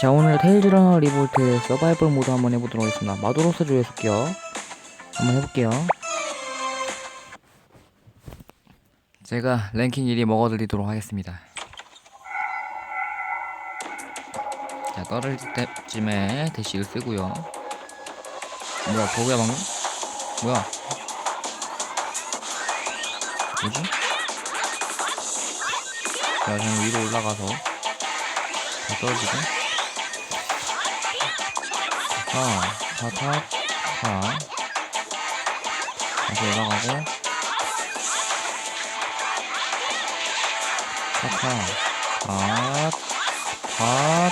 자 오늘 테일즈 러너 리볼트 서바이벌 모드 한번 해보도록 하겠습니다. 마도로스 습격 한번 해볼게요. 제가 랭킹 1위 먹어드리도록 하겠습니다. 자 떨어질 때쯤에 대시를 쓰고요. 뭐야 버그야 방금? 뭐야? 뭐지? 자 저는 위로 올라가서 다 떨어지고 타, 타, 타, 타. 다시 올라가고. 타, 타, 타, 타.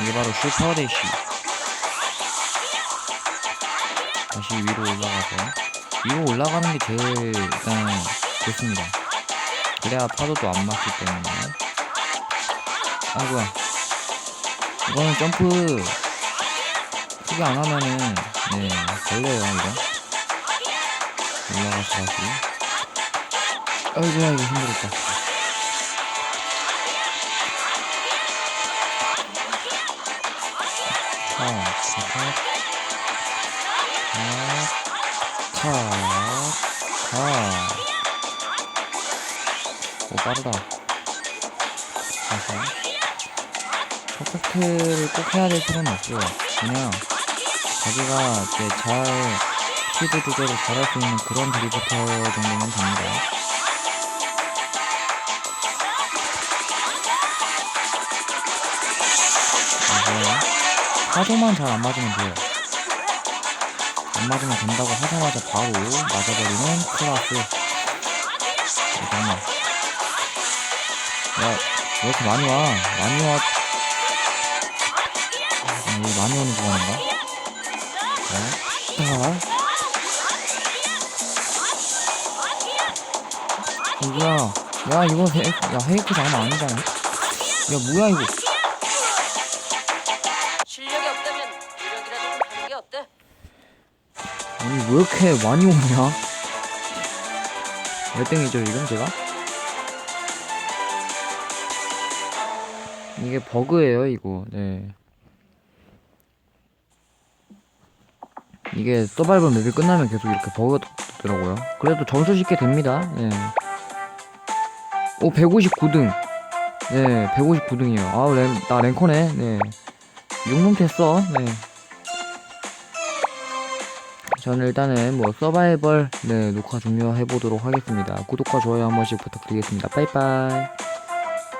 이게 바로 슈퍼데이시. 다시 위로 올라가서. 위로 올라가는 게 제일 일단 좋습니다. 그래야 파도도 안 맞기 때문에. 아이고야. 이거는 점프 크게 안 하면은 네 걸려요 이거. 올라가서 다시. 아이고야 이거 힘들었다. 차차차차오 빠르다. 다시 퍼펙트를 꼭 해야 될 필요는 없고요. 그냥 자기가 이제 잘 스피드 조절을 잘할 수 있는 그런 드리부터 정도면 됩니다. 화도만 잘 안 맞으면 돼요. 안 맞으면 된다고 하자마자 바로 맞아버리는 클라스. 잠깐만. 야, 왜 이렇게 많이 와? 많이 와. 아, 여기 많이 오는 구간인가? 네. 자. 이거야. 야, 이거 헤, 야, 헤이크 장난 아니잖아. 야, 뭐야, 이거. 실력이 없다면 노력이라도 좀 하는 게 어때? 아니, 왜 이렇게 많이 오냐? 몇 땡이죠, 지금 제가? 이게 버그예요, 이거. 네. 이게 서바이벌 맵이 끝나면 계속 이렇게 버그가 뜨더라고요. 그래도 점수 쉽게 됩니다. 네. 오, 159등. 네, 159등이에요. 아우, 랭, 나 랭커네. 네. 6름 됐어. 네. 저는 일단은 뭐 서바이벌 네 녹화 종료해 보도록 하겠습니다. 구독과 좋아요 한 번씩 부탁드리겠습니다. 빠이빠이.